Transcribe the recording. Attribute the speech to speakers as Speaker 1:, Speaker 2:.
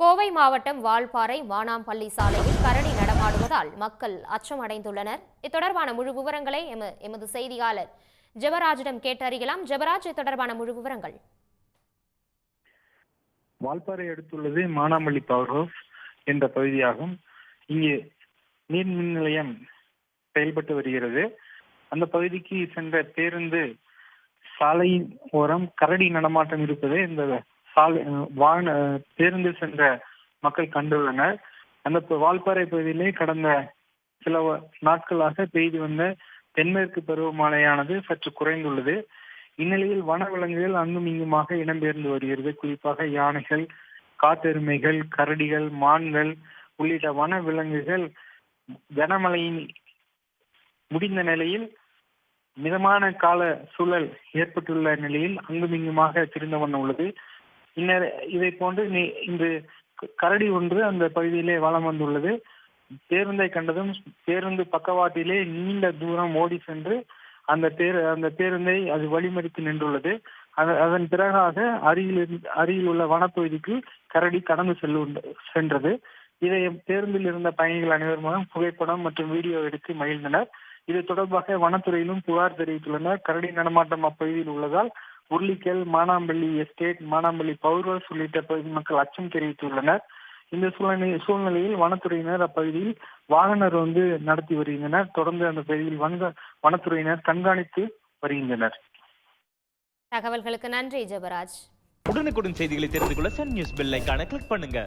Speaker 1: கோவை மாவட்டம் வால்பாறை வானாம்பள்ளி சாலையில் கரடி நடமாடுவதால் மக்கள் அச்சமடைந்துள்ளனர். இத்தொடர்பான முழு விவரங்களை எமது செய்தியாளர் ஜெபராஜிடம் கேட்டறியலாம். ஜெபராஜ் தொடர்பான முழு விவரங்கள்.
Speaker 2: வால்பாறை அடுத்துள்ளது மானாமல்லி பவர் ஹவுஸ் என்ற பகுதியாகும். இங்கே நீர் மின் நிலையம் செயல்பட்டு வருகிறது. அந்த பகுதிக்கு சென்ற பேருந்து சாலையின் ஓரம் கரடி நடமாட்டம் இருப்பது இந்த சாலை வான பேருந்து சென்ற மக்கள் கண்டுள்ளனர். அந்த வால்பாறை பகுதியிலே கடந்த சில நாட்களாக பெய்து வந்த தென்மேற்கு பருவமழையானது சற்று குறைந்துள்ளது. இந்நிலையில் வனவிலங்குகள் அங்கும் இங்குமாக இடம்பெயர்ந்து வருகிறது. குறிப்பாக யானைகள் காட்டெருமைகள் கரடிகள் மான்கள் உள்ளிட்ட வன விலங்குகள் கனமழையின் முடிந்த நிலையில் மிதமான கால சூழல் ஏற்பட்டுள்ள நிலையில் அங்குமிங்குமாக திரிந்த வண்ணம் உள்ளது. இன்ன இதை போன்று நீ இன்று கரடி ஒன்று அந்த பகுதியிலே வலம் வந்துள்ளது. பேருந்தை கண்டதும் பேருந்து பக்கவாட்டிலே நீண்ட தூரம் ஓடி சென்று அந்த பேரு அந்த பேருந்தை அது வழிமறித்து நின்றுள்ளது. அதன் பிறகாக அருகில் இருந்து- அருகில் உள்ள வனப்பகுதிக்கு கரடி கடந்து செல்லு சென்றது. இதை பேருந்தில் இருந்த பயணிகள் அனைவரும் புகைப்படம் மற்றும் வீடியோ எடுத்து மகிழ்ந்தனர். இது தொடர்பாக வனத்துறையிலும் புகார் தெரிவித்துள்ளனர். கரடி நடமாட்டம் அப்பகுதியில் உள்ளதால் உருளிக்கல் மானாம்பள்ளி எஸ்டேட் மானாம்பள்ளி பவுர்வஸ் உள்ளிட்ட பகுதி மக்கள் அச்சம் தெரிவித்துள்ளனர். இந்த சூழ்நிலை சூழ்நிலையில் வனத்துறையினர் அப்பகுதியில் வாகனர் வந்து நடத்தி வருகின்றனர். தொடர்ந்து அந்த பகுதியில் வன வனத்துறையினர் கண்காணித்து வருகின்றனர்.
Speaker 1: தகவல்களுக்கு நன்றி ஜெபராஜ்.
Speaker 3: உடனுக்குடன் செய்திகளை தெரிந்து கொள்ள சன் நியூஸ் பெல் ஐகானை கிளிக் பண்ணுங்க.